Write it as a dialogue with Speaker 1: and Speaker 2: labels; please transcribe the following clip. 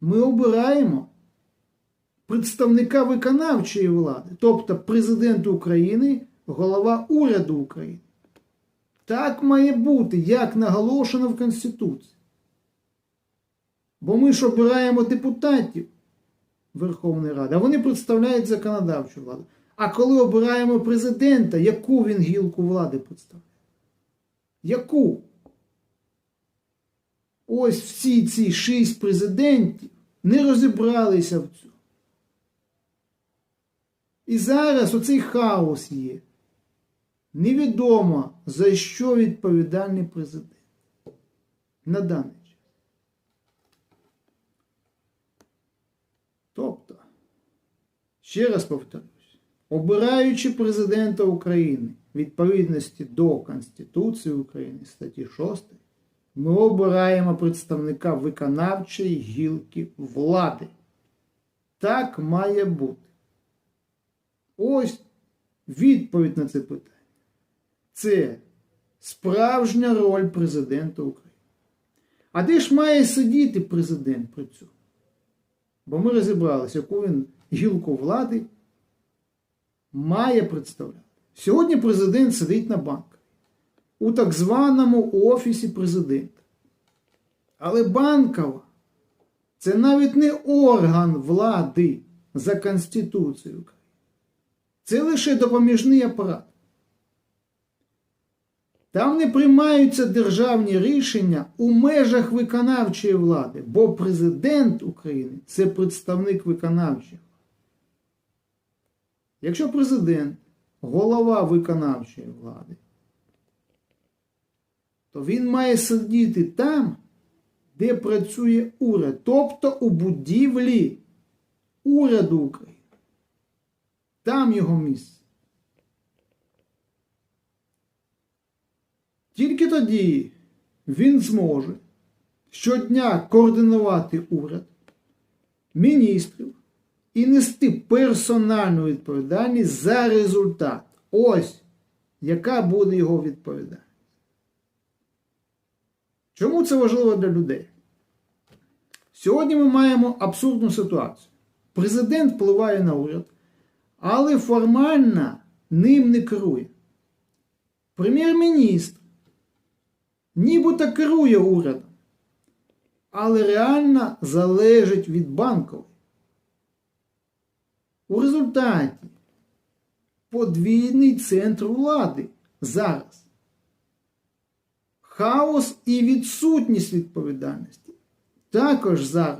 Speaker 1: ми обираємо представника виконавчої влади, тобто президент України, голова уряду України. Так має бути, як наголошено в Конституції. Бо ми ж обираємо депутатів Верховної Ради, а вони представляють законодавчу владу. А коли обираємо президента, яку він гілку влади представляє? Яку? Ось всі ці шість президентів не розібралися в цьому. І зараз оцей хаос є. Невідомо, за що відповідальний президент на даний час. Тобто, ще раз повторюсь, обираючи президента України відповідності до Конституції України статті 6, ми обираємо представника виконавчої гілки влади. Так має бути. Ось відповідь на це питання. Це справжня роль президента України. А де ж має сидіти президент при цьому? Бо ми розібралися, яку він гілку влади має представляти. Сьогодні президент сидить на банках у так званому офісі президента. Але банкова це навіть не орган влади за Конституцією Це лише допоміжний апарат. Там не приймаються державні рішення у межах виконавчої влади, бо президент України це представник виконавчої. Якщо президент голова виконавчої влади, то він має сидіти там, де працює уряд, тобто у будівлі уряду України. Там його місце. Тільки тоді він зможе щодня координувати уряд, міністрів і нести персональну відповідальність за результат. Ось яка буде його відповідальність. Чому це важливо для людей? Сьогодні ми маємо абсурдну ситуацію. Президент впливає на уряд, але формально ним не керує. Прем'єр-міністр нібито керує урядом, але реально залежить від банкової. У результаті подвійний центр влади зараз. Хаос і відсутність відповідальності також зараз.